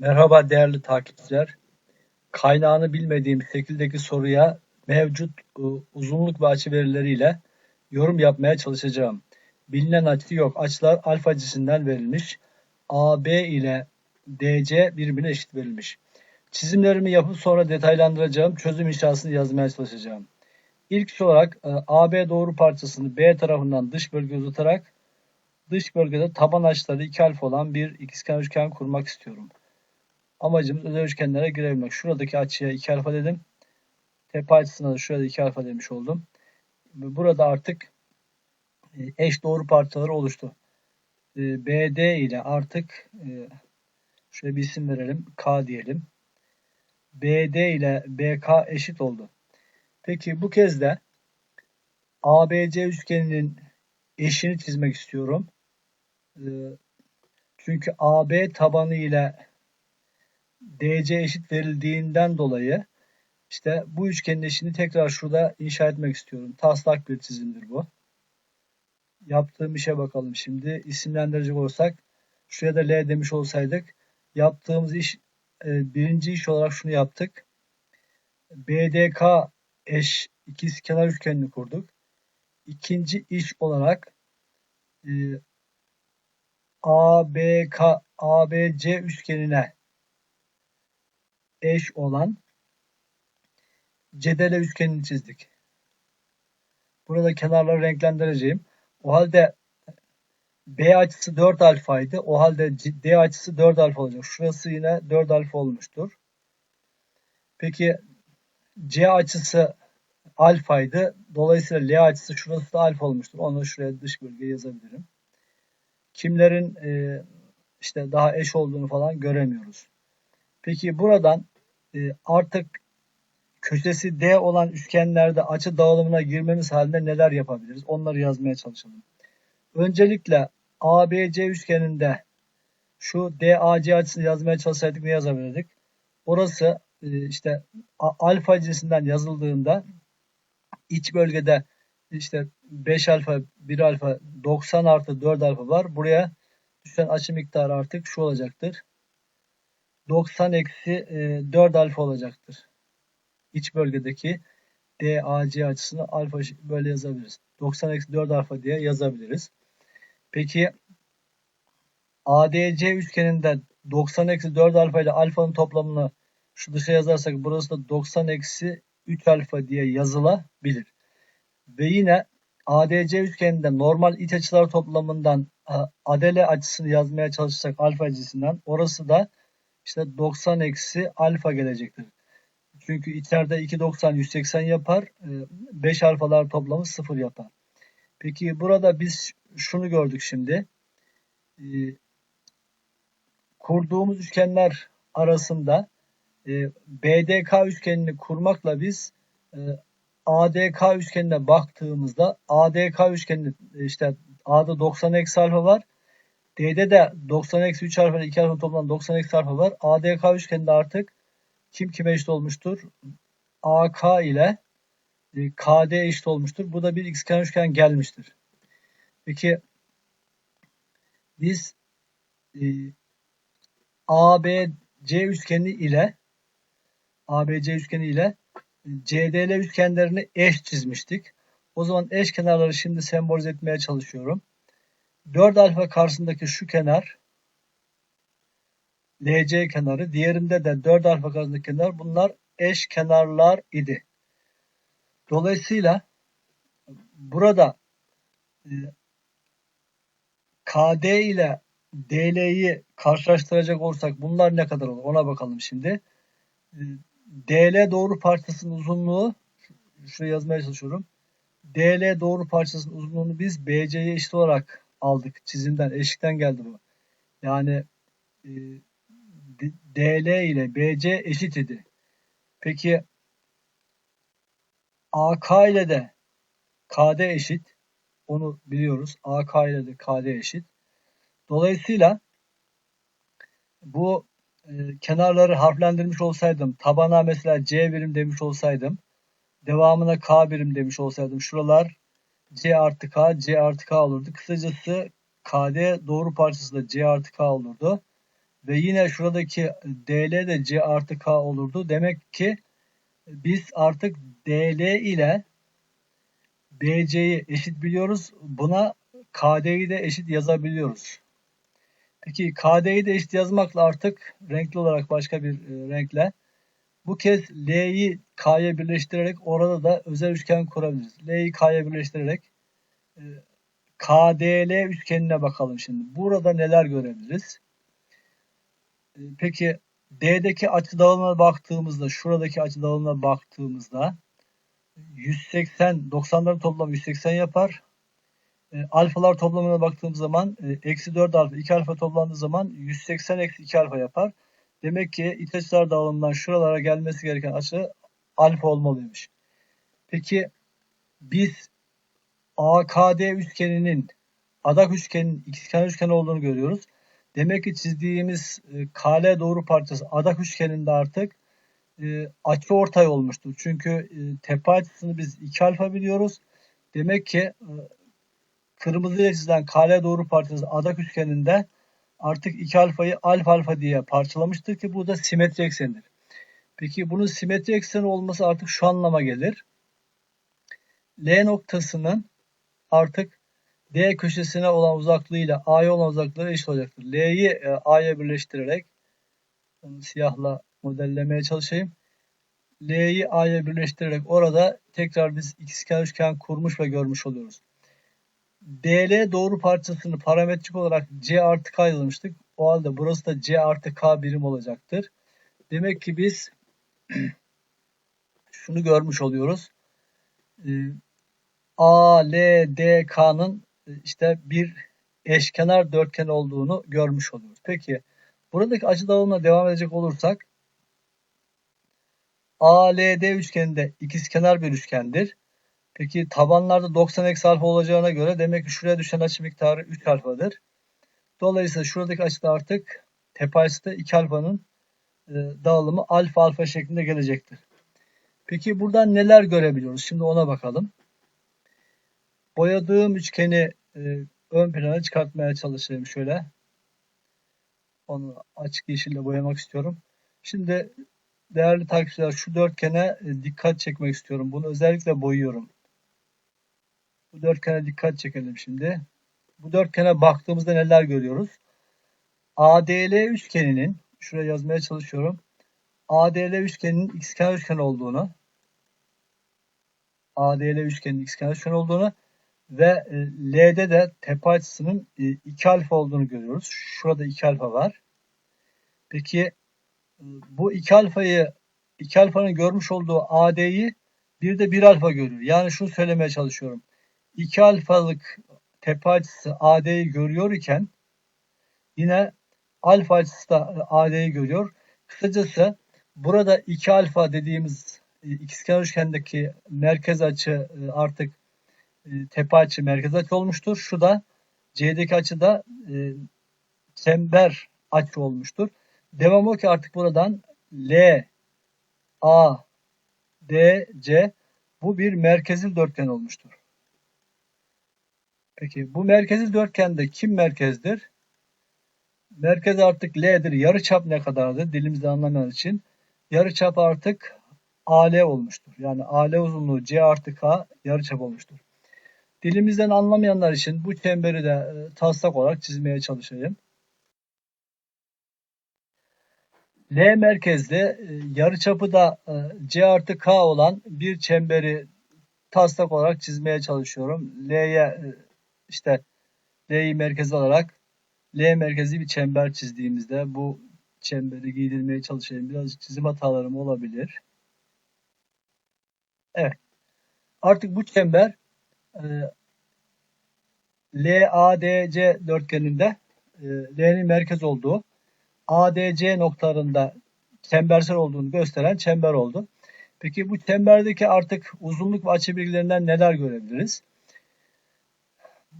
Merhaba değerli takipçiler. Kaynağını bilmediğim şekildeki soruya mevcut e, uzunluk ve açı verileriyle yorum yapmaya çalışacağım. Bilinen açı yok. Açılar alfa cinsinden verilmiş. AB ile DC birbirine eşit verilmiş. Çizimlerimi yapıp sonra detaylandıracağım. Çözüm inşasını yazmaya çalışacağım. İlk olarak e, AB doğru parçasını B tarafından dış bölge uzatarak dış bölgede taban açıları 2 alfa olan bir ikizkenar üçgen kurmak istiyorum. Amacımız özel üçgenlere girebilmek. Şuradaki açıya 2 alfa dedim. Tepe açısına da şurada 2 alfa demiş oldum. Burada artık e, eş doğru parçaları oluştu. E, BD ile artık e, şöyle bir isim verelim. K diyelim. BD ile BK eşit oldu. Peki bu kez de ABC üçgeninin eşini çizmek istiyorum. Çünkü AB tabanı ile DC eşit verildiğinden dolayı işte bu üçgenin eşini tekrar şurada inşa etmek istiyorum. Taslak bir çizimdir bu. Yaptığım işe bakalım şimdi. İsimlendirecek olsak şuraya da L demiş olsaydık yaptığımız iş e, birinci iş olarak şunu yaptık. BDK eş ikiz kenar üçgenini kurduk. İkinci iş olarak e, ABK ABC üçgenine eş olan cedele üçgenini çizdik. Burada kenarları renklendireceğim. O halde B açısı 4 alfaydı. O halde D açısı 4 alfa olacak. Şurası yine 4 alfa olmuştur. Peki C açısı alfaydı. Dolayısıyla L açısı şurası da alfa olmuştur. Onu şuraya dış bölgeye yazabilirim. Kimlerin e, işte daha eş olduğunu falan göremiyoruz. Peki buradan artık köşesi D olan üçgenlerde açı dağılımına girmemiz halinde neler yapabiliriz? Onları yazmaya çalışalım. Öncelikle ABC üçgeninde şu DAC açısını yazmaya çalışsaydık ne yazabilirdik? Orası e, işte alfa cinsinden yazıldığında iç bölgede işte 5 alfa 1 alfa 90 artı 4 alfa var. Buraya düşen açı miktarı artık şu olacaktır. 90 eksi 4 e, alfa olacaktır. İç bölgedeki DAC açısını alfa böyle yazabiliriz. 90 eksi 4 alfa diye yazabiliriz. Peki ADC üçgeninde 90 eksi 4 alfa ile alfanın toplamını şu dışa yazarsak burası da 90 eksi 3 alfa diye yazılabilir. Ve yine ADC üçgeninde normal iç açılar toplamından adele açısını yazmaya çalışırsak alfa cinsinden orası da işte 90 eksi alfa gelecektir. Çünkü içeride 290 180 yapar. 5 ee, alfalar toplamı 0 yapar. Peki burada biz şunu gördük şimdi. Ee, kurduğumuz üçgenler arasında e, BDK üçgenini kurmakla biz e, ADK üçgenine baktığımızda ADK üçgeninde işte A'da 90 eksi alfa var. D'de de 90 eksi 3 alfa ile 2 alfa toplam 90 eksi alfa var. ADK üçgeninde artık kim kime eşit olmuştur? AK ile e, KD eşit olmuştur. Bu da bir xkenar üçgen gelmiştir. Peki biz e, ABC üçgeni ile ABC üçgeni ile CDL üçgenlerini eş çizmiştik. O zaman eş kenarları şimdi sembolize etmeye çalışıyorum. 4 alfa karşısındaki şu kenar LC kenarı. Diğerinde de 4 alfa karşısındaki kenar. Bunlar eş kenarlar idi. Dolayısıyla burada e, KD ile DL'yi karşılaştıracak olursak bunlar ne kadar olur? Ona bakalım şimdi. E, DL doğru parçasının uzunluğu şuraya yazmaya çalışıyorum. DL doğru parçasının uzunluğunu biz BC'ye eşit olarak aldık. Çizimden, eşikten geldi bu. Yani e, DL ile BC eşit idi. Peki AK ile de KD eşit. Onu biliyoruz. AK ile de KD eşit. Dolayısıyla bu e, kenarları harflendirmiş olsaydım, tabana mesela C birim demiş olsaydım, devamına K birim demiş olsaydım, şuralar C artı K, C artı K olurdu. Kısacası KD doğru parçası da C artı K olurdu. ve yine şuradaki DL de C artı K olurdu. Demek ki biz artık DL ile BC'yi eşit biliyoruz. Buna KD'yi de eşit yazabiliyoruz. Peki KD'yi de eşit yazmakla artık renkli olarak başka bir e, renkle bu kez L'yi K'ya birleştirerek orada da özel üçgen kurabiliriz. L'yi K'ya birleştirerek e, KDL üçgenine bakalım şimdi. Burada neler görebiliriz? E, peki D'deki açı dağılımına baktığımızda, şuradaki açı dağılımına baktığımızda 180, 90'ların toplamı 180 yapar. E, alfalar toplamına baktığımız zaman e, eksi 4 alfa, 2 alfa toplandığı zaman 180 eksi 2 alfa yapar. Demek ki iç açılar dağılımından şuralara gelmesi gereken açı alfa olmalıymış. Peki biz AKD üçgeninin adak üçgenin ikizkenar üçgen olduğunu görüyoruz. Demek ki çizdiğimiz e, KL doğru parçası adak üçgeninde artık e, açı ortay olmuştur. Çünkü e, tepe açısını biz 2 alfa biliyoruz. Demek ki e, kırmızı ile çizilen KL doğru parçası adak üçgeninde artık 2 alfayı alfa alfa diye parçalamıştır ki bu da simetri eksenidir. Peki bunun simetri ekseni olması artık şu anlama gelir. L noktasının artık D köşesine olan uzaklığıyla A'ya olan uzaklığı eşit olacaktır. L'yi e, A'ya birleştirerek onu siyahla modellemeye çalışayım. L'yi A'ya birleştirerek orada tekrar biz ikizkenar üçgen kurmuş ve görmüş oluyoruz. DL doğru parçasını parametrik olarak C artı K yazmıştık. O halde burası da C artı K birim olacaktır. Demek ki biz şunu görmüş oluyoruz. Ee, A, L, D, K'nın e, işte bir eşkenar dörtgen olduğunu görmüş oluyoruz. Peki buradaki açı dağılımına devam edecek olursak ALD üçgeninde ikizkenar bir üçgendir. Peki tabanlarda 90 eksi alfa olacağına göre demek ki şuraya düşen açı miktarı 3 alfadır. Dolayısıyla şuradaki açıda artık tepe açısı da 2 alfanın e, dağılımı alfa alfa şeklinde gelecektir. Peki buradan neler görebiliyoruz? Şimdi ona bakalım. Boyadığım üçgeni e, ön plana çıkartmaya çalışayım şöyle. Onu açık yeşille boyamak istiyorum. Şimdi değerli takipçiler şu dörtgene e, dikkat çekmek istiyorum. Bunu özellikle boyuyorum. Bu dörtgene dikkat çekelim şimdi. Bu dörtgene baktığımızda neler görüyoruz? ADL üçgeninin, şuraya yazmaya çalışıyorum. ADL üçgeninin xkenar üçgen olduğunu, ADL üçgeninin xkenar üçgen olduğunu ve e, L'de de tepe açısının 2 e, alfa olduğunu görüyoruz. Şurada 2 alfa var. Peki e, bu 2 alfayı 2 alfanın görmüş olduğu AD'yi bir de 1 alfa görüyor. Yani şunu söylemeye çalışıyorum. 2 alfalık tepe açısı AD'yi görüyor iken yine alfa açısı da AD'yi görüyor. Kısacası burada 2 alfa dediğimiz ikizkenar üçgendeki merkez açı artık e, tepe açı merkez açı olmuştur. Şu da C'deki açı da e, çember açı olmuştur. Devam o ki artık buradan L, A, D, C bu bir merkezil dörtgen olmuştur. Peki bu merkezil dörtgende kim merkezdir? Merkez artık L'dir. Yarıçap ne kadardır? Dilimizde anlamayan için. Yarıçap artık AL olmuştur. Yani AL uzunluğu C artı K yarıçap olmuştur. Dilimizden anlamayanlar için bu çemberi de e, taslak olarak çizmeye çalışayım. L merkezli e, yarıçapı da e, C artı K olan bir çemberi taslak olarak çizmeye çalışıyorum. L'ye işte L'yi merkez alarak L merkezi bir çember çizdiğimizde bu çemberi giydirmeye çalışayım. Biraz çizim hatalarım olabilir. Evet. Artık bu çember e, LADC dörtgeninde e, L'nin merkez olduğu ADC noktalarında çembersel olduğunu gösteren çember oldu. Peki bu çemberdeki artık uzunluk ve açı bilgilerinden neler görebiliriz?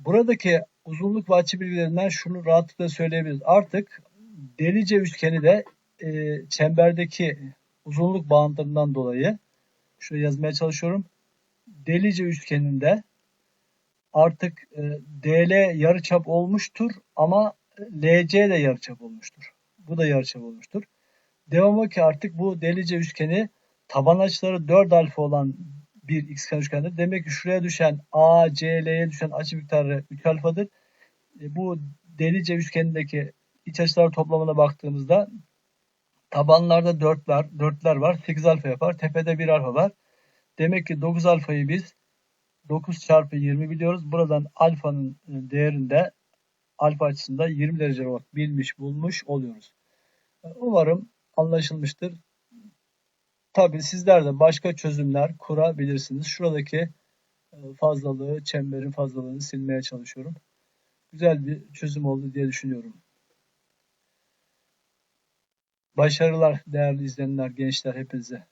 Buradaki uzunluk ve açı bilgilerinden şunu rahatlıkla söyleyebiliriz. Artık delice üçgeni de e, çemberdeki uzunluk bağıntılarından dolayı şuraya yazmaya çalışıyorum. Delice üçgeninde artık e, DL yarıçap olmuştur ama LC de yarıçap olmuştur. Bu da yarıçap olmuştur. Devamı ki artık bu delice üçgeni taban açıları 4 alfa olan bir xken üçgendir. Demek ki şuraya düşen A, C, L'ye düşen açı miktarı 3 alfadır. E, bu delice üçgenindeki iç açılar toplamına baktığımızda tabanlarda 4'ler, 4'ler var. 8 alfa yapar. Tepede 1 alfa var. Demek ki 9 alfayı biz 9 çarpı 20 biliyoruz. Buradan alfanın değerinde alfa açısında 20 derece olarak bilmiş bulmuş oluyoruz. Umarım anlaşılmıştır. Tabi sizler de başka çözümler kurabilirsiniz. Şuradaki e, fazlalığı, çemberin fazlalığını silmeye çalışıyorum. Güzel bir çözüm oldu diye düşünüyorum. Başarılar değerli izleyenler, gençler hepinize.